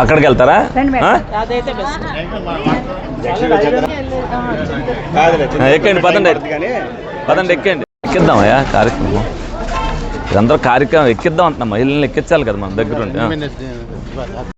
అక్కడికి వెళ్తారా ఎక్కండి పదండి. పదండి ఎక్కండి. ఎక్కిద్దామయ్యా కార్యక్రమం. ఇదంతా కార్యక్రమం. ఎక్కిద్దాం అంటున్నా. మహిళల్ని ఎక్కించాలి కదా మన దగ్గర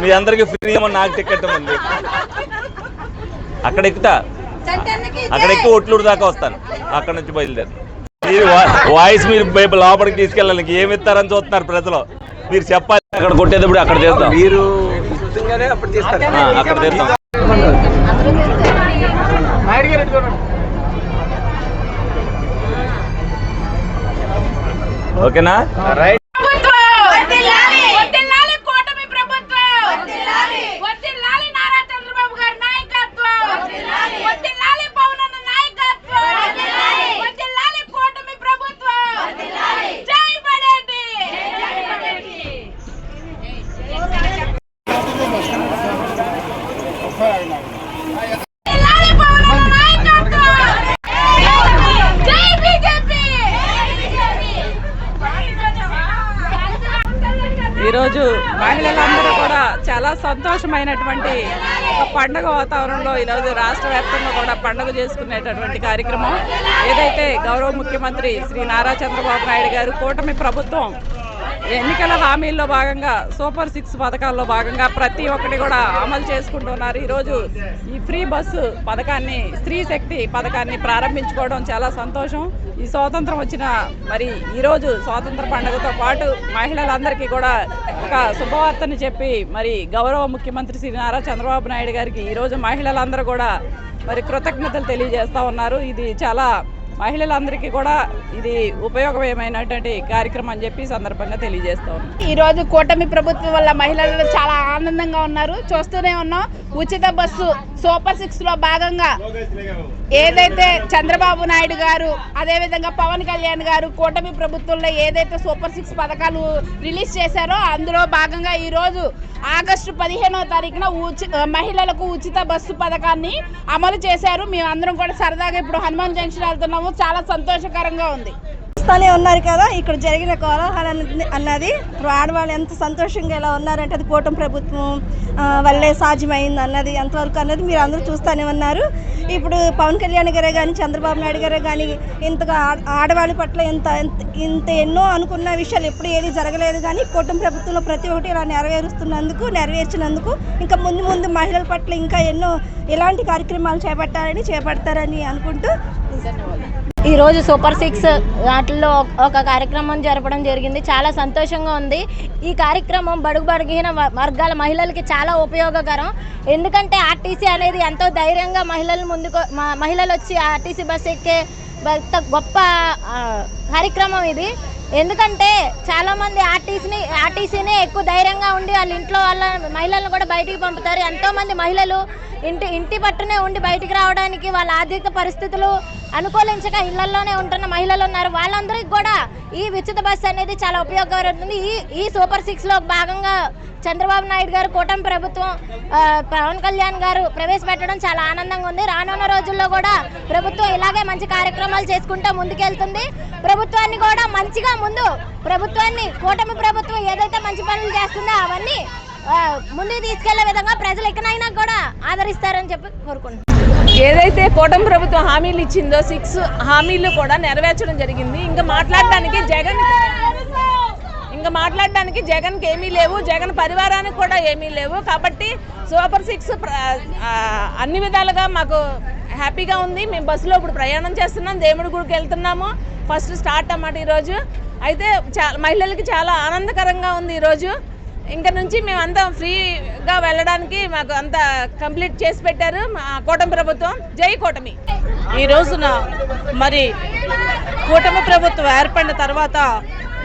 మీ అందరికి ఫ్రీ ఏమో నాకు టికెట్ ఉంది అక్కడ ఎక్కుతా. అక్కడ ఎక్కి ఒట్లూరు దాకా వస్తాను. అక్కడ నుంచి బయలుదేరి. మీరు వాయిస్ మీరు బయట లోపలికి తీసుకెళ్ళాలి ఇంక ఏమి ఇస్తారని చూస్తున్నారు ప్రజలు? మీరు చెప్పాలి. అక్కడ కొట్టేటప్పుడు అక్కడ చేద్దాం మీరు అక్కడ చేద్దాం ఓకేనా? రైట్ వదిలాలి కూటమి ప్రభుత్వం వదిలాలి నారా చంద్రబాబు గారి నాయకత్వం వదిలాలి పవన్ అన్న నాయకత్వం వదిలాలి కూటమి ప్రభుత్వం జై బడేటి వదిలాలి పవన్ అన్న నాయకత్వం జై బీజేపీ ఈరోజు మహిళలందరూ కూడా చాలా సంతోషమైనటువంటి ఒక పండుగ వాతావరణంలో ఈరోజు రాష్ట్ర వ్యాప్తంగా కూడా పండుగ చేసుకునేటటువంటి కార్యక్రమం. ఏదైతే గౌరవ ముఖ్యమంత్రి శ్రీ నారా చంద్రబాబు నాయుడు గారు కూటమి ప్రభుత్వం ఎన్నికల హామీల్లో భాగంగా సూపర్ సిక్స్ పథకాల్లో భాగంగా ప్రతి ఒక్కటి కూడా అమలు చేసుకుంటున్నారు. ఈరోజు ఈ ఫ్రీ బస్సు పథకాన్ని స్త్రీ శక్తి పథకాన్ని ప్రారంభించుకోవడం చాలా సంతోషం. ఈ స్వాతంత్రం వచ్చిన మరి ఈరోజు స్వాతంత్ర పండుగతో పాటు మహిళలందరికీ కూడా ఒక శుభవార్తని చెప్పి మరి గౌరవ ముఖ్యమంత్రి శ్రీ నారా చంద్రబాబు నాయుడు గారికి ఈరోజు మహిళలందరూ కూడా మరి కృతజ్ఞతలు తెలియజేస్తూ ఉన్నారు. ఇది చాలా మహిళలందరికీ కూడా ఇది ఉపయోగమైనటువంటి కార్యక్రమం అని చెప్పి సందర్భంగా తెలియజేస్తా ఉన్నాం. ఈ రోజు కూటమి ప్రభుత్వం వల్ల మహిళలు చాలా ఆనందంగా ఉన్నారు. చూస్తూనే ఉన్నాం. ఉచిత బస్సు సూపర్ సిక్స్లో భాగంగా ఏదైతే చంద్రబాబు నాయుడు గారు అదే విధంగా పవన్ కళ్యాణ్ గారు కూటమి ప్రభుత్వంలో ఏదైతే సూపర్ సిక్స్ పథకాలు రిలీజ్ చేశారో అందులో భాగంగా ఈ రోజు ఆగస్టు పదిహేనవ తారీఖున ఉచి మహిళలకు ఉచిత బస్సు పథకాన్ని అమలు చేశారు. మేమందరం కూడా సరదాగా ఇప్పుడు హనుమాన్ జంక్షన్ వెళ్తున్నాము. చాలా సంతోషకరంగా ఉంది. చూస్తూనే ఉన్నారు కదా ఇక్కడ జరిగిన కోలాహలం అన్నది- అన్నది ఇప్పుడు ఆడవాళ్ళు ఎంత సంతోషంగా ఇలా ఉన్నారంటే అది కూటమి ప్రభుత్వం వల్లే సాధ్యమైంది అన్నది ఎంతవరకు అన్నది మీరు అందరూ చూస్తూనే ఉన్నారు. ఇప్పుడు పవన్ కళ్యాణ్ గారే కానీ చంద్రబాబు నాయుడు గారే కానీ ఇంతగా ఆడవాళ్ళ పట్ల ఇంత ఇంత- ఎన్నో అనుకున్న విషయాలు ఎప్పుడు ఏది జరగలేదు కానీ కూటమి ప్రభుత్వంలో ప్రతి ఒక్కటి ఇలా నెరవేరుస్తున్నందుకు నెరవేర్చినందుకు ఇంకా ముందు ముందు మహిళల పట్ల ఇంకా ఎన్నో ఇలాంటి కార్యక్రమాలు చేపట్టాలని చేపడతారని అనుకుంటూ ధన్యవాదాలు. ఈరోజు సూపర్ సిక్స్ వాటిల్లో ఒక కార్యక్రమం జరపడం జరిగింది. చాలా సంతోషంగా ఉంది. ఈ కార్యక్రమం బడుగు బడిగిన వర్గాల మహిళలకి చాలా ఉపయోగకరం. ఎందుకంటే ఆర్టీసీ అనేది ఎంతో ధైర్యంగా మహిళలు ముందుకు మహిళలు వచ్చి ఆర్టీసీ బస్ ఎక్కే గొప్ప కార్యక్రమం ఇది. ఎందుకంటే చాలా మంది ఆర్టీసీని ఆర్టీసీని ఎక్కువ ధైర్యంగా ఉండి వాళ్ళ ఇంట్లో వాళ్ళ మహిళలను కూడా బయటికి పంపుతారు. ఎంతో మంది మహిళలు ఇంటి ఇంటి పట్టునే ఉండి బయటికి రావడానికి వాళ్ళ ఆర్థిక పరిస్థితులు అనుకూలించక ఇళ్ళలోనే ఉంటున్న మహిళలు ఉన్నారు. వాళ్ళందరికీ కూడా ఈ ఉచిత బస్సు అనేది చాలా ఉపయోగపడుతుంది. ఈ ఈ సూపర్ సిక్స్లో భాగంగా చంద్రబాబు నాయుడు గారు కూటమి ప్రభుత్వం పవన్ కళ్యాణ్ గారు ప్రవేశపెట్టడం చాలా ఆనందంగా ఉంది. రానున్న రోజుల్లో కూడా ప్రభుత్వం ఇలాగే మంచి కార్యక్రమాలు చేసుకుంటూ ముందుకెళ్తుంది. ప్రభుత్వాన్ని కూడా మంచిగా ముందు ప్రభుత్వాన్ని కూటమి ప్రభుత్వం ఏదైతే మంచి పనులు చేస్తుందో అవన్నీ ముందుకు తీసుకెళ్ళే విధంగా ప్రజలు ఎక్కడైనా కూడా ఆదరిస్తారని చెప్పి కోరుకుంటున్నాను. ఏదైతే కూటమి ప్రభుత్వం హామీలు ఇచ్చిందో సిక్స్ హామీలు కూడా నెరవేర్చడం జరిగింది. ఇంకా మాట్లాడడానికి జగన్ ఇంకా మాట్లాడడానికి జగన్కి ఏమీ లేవు. జగన్ పరివారానికి కూడా ఏమీ లేవు. కాబట్టి సూపర్ సిక్స్ ప్ర- అన్ని విధాలుగా మాకు హ్యాపీగా ఉంది. మేము బస్సులో ఇప్పుడు ప్రయాణం చేస్తున్నాం. దేవుడి గుడికి వెళ్తున్నాము. ఫస్ట్ స్టార్ట్ అన్నమాట ఈరోజు. అయితే చాలా మహిళలకి చాలా ఆనందకరంగా ఉంది ఈరోజు ఇంకా నుంచి మేమంతా ఫ్రీగా వెళ్ళడానికి మాకు అంతా కంప్లీట్ చేసి పెట్టారు మా కూటమి ప్రభుత్వం. జై కూటమి. ఈ రోజున మరి కూటమి ప్రభుత్వం ఏర్పడిన తర్వాత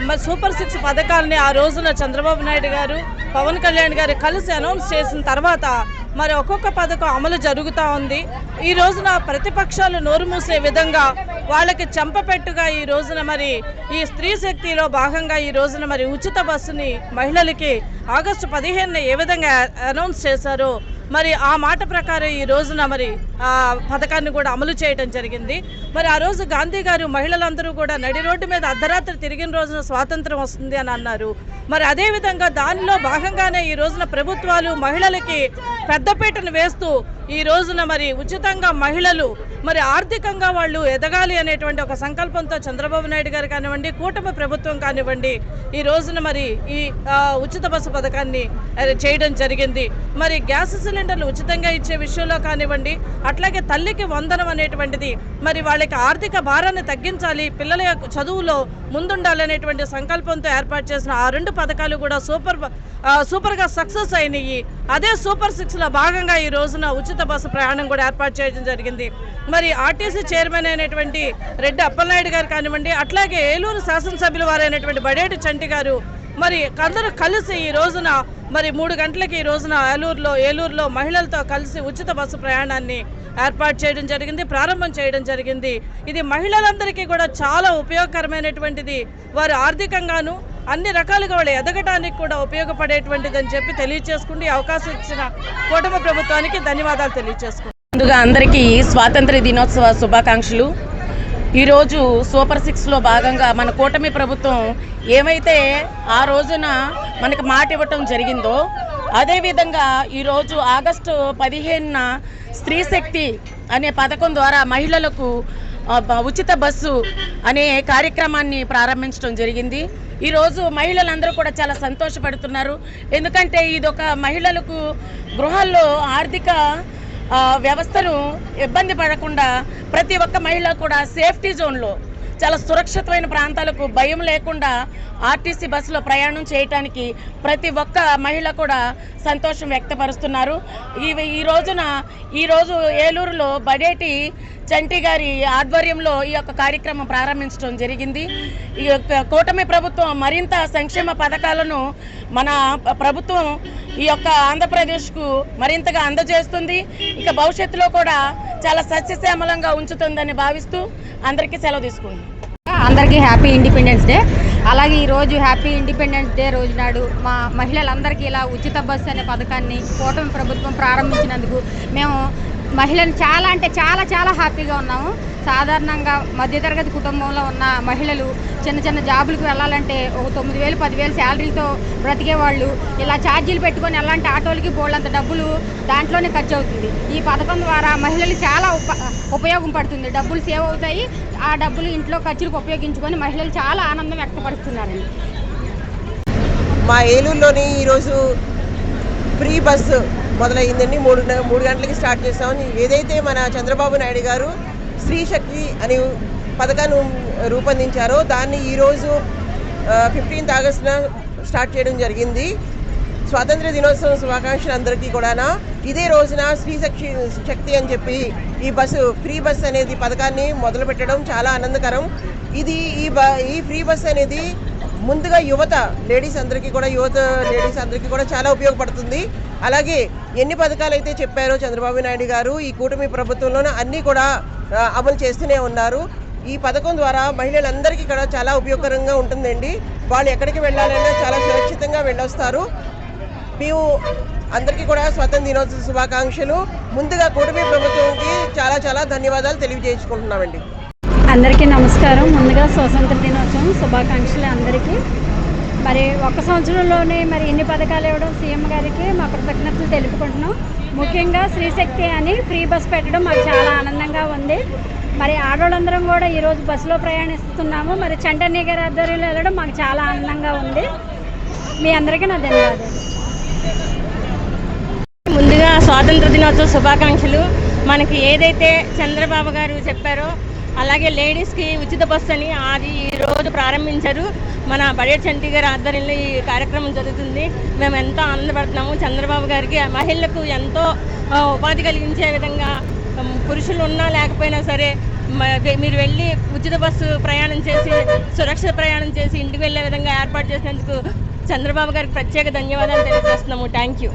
మరి సూపర్ సిక్స్ పథకాలని ఆ రోజున చంద్రబాబు నాయుడు గారు పవన్ కళ్యాణ్ గారు కలిసి అనౌన్స్ చేసిన తర్వాత మరి ఒక్కొక్క పథకం అమలు జరుగుతూ ఉంది. ఈ రోజున ప్రతిపక్షాలు నోరు మూసే విధంగా వాళ్ళకి చెంపపెట్టుగా ఈ రోజున మరి ఈ స్త్రీ శక్తిలో భాగంగా ఈ రోజున మరి ఉచిత బస్సుని మహిళలకి ఆగస్టు పదిహేనున ఏ విధంగా అనౌన్స్ చేశారో మరి ఆ మాట ప్రకారం ఈ రోజున మరి ఆ పథకాన్ని కూడా అమలు చేయడం జరిగింది. మరి ఆ రోజు గాంధీ గారు మహిళలందరూ కూడా నడి రోడ్డు మీద అర్ధరాత్రి తిరిగిన రోజున స్వాతంత్రం వస్తుంది అని అన్నారు. మరి అదేవిధంగా దానిలో భాగంగానే ఈ రోజున ప్రభుత్వాలు మహిళలకి పెద్దపీటను వేస్తూ ఈ రోజున మరి ఉచితంగా మహిళలు మరి ఆర్థికంగా వాళ్ళు ఎదగాలి అనేటువంటి ఒక సంకల్పంతో చంద్రబాబు నాయుడు గారు కానివ్వండి కూటమి ప్రభుత్వం కానివ్వండి ఈ రోజున మరి ఈ ఉచిత బస్సు పథకాన్ని చేయడం జరిగింది. మరి గ్యాస్ సిలిండర్లు ఉచితంగా ఇచ్చే విషయంలో కానివ్వండి అట్లాగే తల్లికి వందనం అనేటువంటిది మరి వాళ్ళకి ఆర్థిక భారాన్ని తగ్గించాలి పిల్లల యొక్క చదువులో ముందుండాలనేటువంటి సంకల్పంతో ఏర్పాటు చేసిన ఆ రెండు పథకాలు కూడా సూపర్ సూపర్గా సక్సెస్ అయినాయి. అదే సూపర్ సిక్స్లో భాగంగా ఈ రోజున ఉచిత బస్సు ప్రయాణం కూడా ఏర్పాటు చేయడం జరిగింది. మరి ఆర్టీసీ చైర్మన్ అయినటువంటి రెడ్డి అప్పలనాయుడు గారు కానివ్వండి అట్లాగే ఏలూరు శాసనసభ్యుల వారైనటువంటి బడేటి చంటి గారు మరి అందరూ కలిసి ఈ రోజున మరి మూడు గంటలకి ఈ రోజున ఏలూరులో ఏలూరులో మహిళలతో కలిసి ఉచిత బస్సు ప్రయాణాన్ని ఏర్పాటు చేయడం జరిగింది ప్రారంభం చేయడం జరిగింది. ఇది మహిళలందరికీ కూడా చాలా ఉపయోగకరమైనటువంటిది. వారు ఆర్థికంగాను అన్ని రకాలుగా వాళ్ళు ఎదగటానికి కూడా ఉపయోగపడేటువంటిది అని చెప్పి తెలియచేసుకుంటూ ఈ అవకాశం ఇచ్చిన కూటమి ప్రభుత్వానికి ధన్యవాదాలు తెలియచేసుకుంటాం ముందుగా అందరికీ స్వాతంత్ర దినోత్సవ శుభాకాంక్షలు. ఈరోజు సూపర్ సిక్స్లో భాగంగా మన కూటమి ప్రభుత్వం ఏమైతే ఆ రోజున మనకు మాట ఇవ్వటం జరిగిందో అదేవిధంగా ఈరోజు ఆగస్టు పదిహేనున స్త్రీ శక్తి అనే పథకం ద్వారా మహిళలకు ఉచిత బస్సు అనే కార్యక్రమాన్ని ప్రారంభించడం జరిగింది. ఈరోజు మహిళలందరూ కూడా చాలా సంతోషపడుతున్నారు. ఎందుకంటే ఇది ఒక మహిళలకు గృహాల్లో ఆర్థిక వ్యవస్థను ఇబ్బంది పడకుండా ప్రతి ఒక్క మహిళ కూడా సేఫ్టీ జోన్లో చాలా సురక్షితమైన ప్రాంతాలకు భయం లేకుండా ఆర్టీసీ బస్సులో ప్రయాణం చేయటానికి ప్రతి ఒక్క మహిళ కూడా సంతోషం వ్యక్తపరుస్తున్నారు. ఈ ఈ రోజున ఈరోజు ఏలూరులో బడేటి చంటి గారి ఆధ్వర్యంలో ఈ యొక్క కార్యక్రమం ప్రారంభించడం జరిగింది. ఈ యొక్క కూటమి ప్రభుత్వం మరింత సంక్షేమ పథకాలను మన ప్రభుత్వం ఈ యొక్క ఆంధ్రప్రదేశ్కు మరింతగా అందజేస్తుంది. ఇక భవిష్యత్తులో కూడా చాలా సస్యశ్యామలంగా ఉంచుతుందని భావిస్తూ అందరికీ సెలవు తీసుకుంటాం అందరికీ హ్యాపీ ఇండిపెండెన్స్ డే. అలాగే ఈరోజు హ్యాపీ ఇండిపెండెన్స్ డే రోజు నాడు మా మహిళలందరికీ ఇలా ఉచిత బస్సు అనే పథకాన్ని కూటమి ప్రభుత్వం ప్రారంభించినందుకు మేము మహిళలు చాలా అంటే చాలా చాలా హ్యాపీగా ఉన్నాము. సాధారణంగా మధ్యతరగతి కుటుంబంలో ఉన్న మహిళలు చిన్న చిన్న జాబులకు వెళ్ళాలంటే ఒక తొమ్మిది వేలు పదివేలు శాలరీతో బ్రతికే వాళ్ళు. ఇలా ఛార్జీలు పెట్టుకొని ఎలాంటి ఆటోలకి బోళ్ళంత డబ్బులు దాంట్లోనే ఖర్చు అవుతుంది. ఈ పథకం ద్వారా మహిళలు చాలా ఉప ఉపయోగం పడుతుంది. డబ్బులు సేవ్ అవుతాయి. ఆ డబ్బులు ఇంట్లో ఖర్చులకు ఉపయోగించుకొని మహిళలు చాలా ఆనందం వ్యక్తపరుస్తున్నారండి. మా ఏలూరులోని ఈరోజు ఫ్రీ బస్సు మొదలైందండి మూడు మూడు గంటలకి స్టార్ట్ చేస్తాం ఏదైతే మన చంద్రబాబు నాయుడు గారు శక్తి అని పథకాన్ని రూపొందించారో దాన్ని ఈరోజు ఫిఫ్టీన్త్ ఆగస్టున స్టార్ట్ చేయడం జరిగింది. స్వాతంత్ర దినోత్సవం శుభాకాంక్షలు అందరికీ కూడా ఇదే రోజున స్త్రీ శక్తి శక్తి అని చెప్పి ఈ బస్సు ఫ్రీ బస్ అనేది పథకాన్ని మొదలుపెట్టడం చాలా ఆనందకరం. ఇది ఈ బ ఈ ఫ్రీ బస్ అనేది ముందుగా యువత లేడీస్ అందరికీ కూడా యువత లేడీస్ అందరికీ కూడా చాలా ఉపయోగపడుతుంది. అలాగే ఎన్ని పథకాలు అయితే చెప్పారో చంద్రబాబు నాయుడు గారు ఈ కూటమి ప్రభుత్వంలోనే అన్నీ కూడా అమలు చేస్తూనే ఉన్నారు. ఈ పథకం ద్వారా మహిళలందరికీ కూడా చాలా ఉపయోగకరంగా ఉంటుందండి. వాళ్ళు ఎక్కడికి వెళ్ళాలన్నా చాలా సురక్షితంగా వెళ్ళొస్తారు. మేము అందరికీ కూడా స్వతంత్ర దినోత్సవ శుభాకాంక్షలు. ముందుగా కూటమి ప్రభుత్వంకి చాలా చాలా ధన్యవాదాలు తెలియజేసుకుంటున్నామండి. అందరికీ నమస్కారం. ముందుగా స్వాతంత్ర దినోత్సవం శుభాకాంక్షలు అందరికీ. మరి ఒక సంవత్సరంలోనే మరి ఇన్ని పథకాలు ఇవ్వడం సీఎం గారికి మా కృతజ్ఞతలు తెలుపుకుంటున్నాం. ముఖ్యంగా శ్రీశక్తి అని ఫ్రీ బస్ పెట్టడం మాకు చాలా ఆనందంగా ఉంది. మరి ఆడవాళ్ళందరం కూడా ఈరోజు బస్సులో ప్రయాణిస్తున్నాము. మరి చంటన్నయ్య గారి ఆధ్వర్యంలో వెళ్ళడం మాకు చాలా ఆనందంగా ఉంది. మీ అందరికీ నా ధన్యవాదాలు. ముందుగా స్వాతంత్ర దినోత్సవ శుభాకాంక్షలు. మనకి ఏదైతే చంద్రబాబు గారు చెప్పారో అలాగే లేడీస్కి ఉచిత బస్సు అని అది ఈరోజు ప్రారంభించారు. మన బడేట్ చంటి గారి ఆధ్వర్యంలో ఈ కార్యక్రమం జరుగుతుంది. మేము ఎంతో ఆనందపడుతున్నాము. చంద్రబాబు గారికి ఆ మహిళలకు ఎంతో ఉపాధి కలిగించే విధంగా పురుషులు ఉన్నా లేకపోయినా సరే మీరు వెళ్ళి ఉచిత బస్సు ప్రయాణం చేసి సురక్షిత ప్రయాణం చేసి ఇంటికి వెళ్ళే విధంగా ఏర్పాటు చేసినందుకు చంద్రబాబు గారికి ప్రత్యేక ధన్యవాదాలు తెలియజేస్తున్నాము. థ్యాంక్ యూ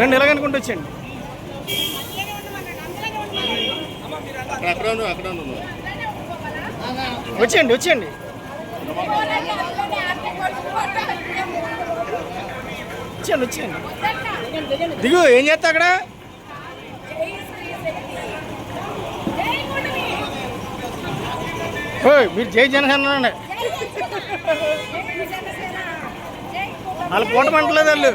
రెండు ఎలాగనుకుంటూ వచ్చండి వచ్చేయండి? వచ్చేయండి వచ్చేయండి. వచ్చేయండి దిగు ఏం చేస్తా అక్కడ? మీరు జై జనసేన. అండి వాళ్ళు కూటమి అంటలేదు వాళ్ళు